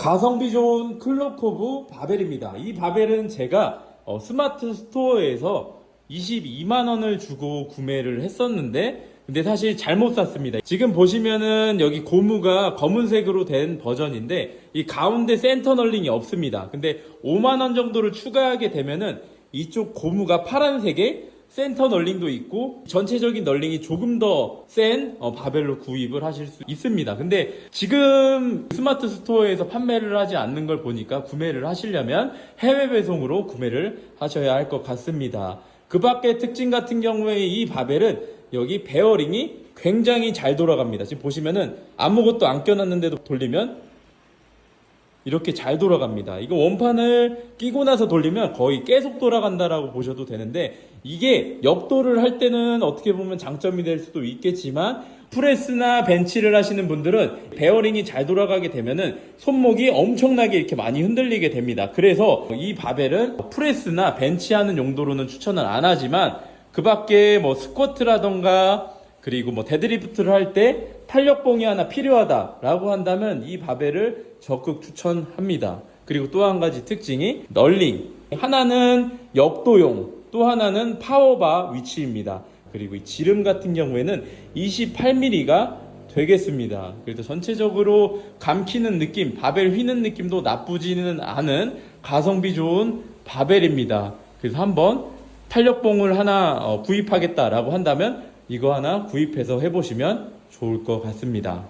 가성비 좋은 클로코브 바벨입니다. 이 바벨은 제가 어, 스마트 스토어에서 22만 원을 주고 구매를 했었는데 근데 사실 잘못 샀습니다. 지금 보시면은 여기 고무가 검은색으로 된 버전인데 이 가운데 센터 널링이 없습니다. 근데 5만 원 정도를 추가하게 되면은 이쪽 고무가 파란색에 센터 널링도 있고 전체적인 널링이 조금 더센 어, 바벨로 구입을 하실 수 있습니다. 근데 지금 스마트 스토어에서 판매를 하지 않는 걸 보니까 구매를 하시려면 해외 배송으로 구매를 하셔야 할 것 같습니다. 그 밖에 특징 같은 경우에 이 바벨은 여기 베어링이 굉장히 잘 돌아갑니다. 지금 보시면은 아무것도 안 껴놨는데도 돌리면 이렇게 잘 돌아갑니다. 이거 원판을 끼고 나서 돌리면 거의 계속 돌아간다라고 보셔도 되는데 이게 역도를 할 때는 어떻게 보면 장점이 될 수도 있겠지만 프레스나 벤치를 하시는 분들은 베어링이 잘 돌아가게 되면은 손목이 엄청나게 이렇게 많이 흔들리게 됩니다. 그래서 이 바벨은 프레스나 벤치하는 용도로는 추천을 안 하지만 그 밖에 뭐 스쿼트라던가 그리고 뭐 데드리프트를 할 때 탄력봉이 하나 필요하다라고 한다면 이 바벨을 적극 추천합니다. 그리고 또 한 가지 특징이 널링. 하나는 역도용, 또 하나는 파워바 위치입니다. 그리고 이 지름 같은 경우에는 28mm가 되겠습니다. 그래서 전체적으로 감키는 느낌, 바벨 휘는 느낌도 나쁘지는 않은 가성비 좋은 바벨입니다. 그래서 한번 탄력봉을 하나 어, 구입하겠다라고 한다면 이거 하나 구입해서 해보시면 좋을 것 같습니다.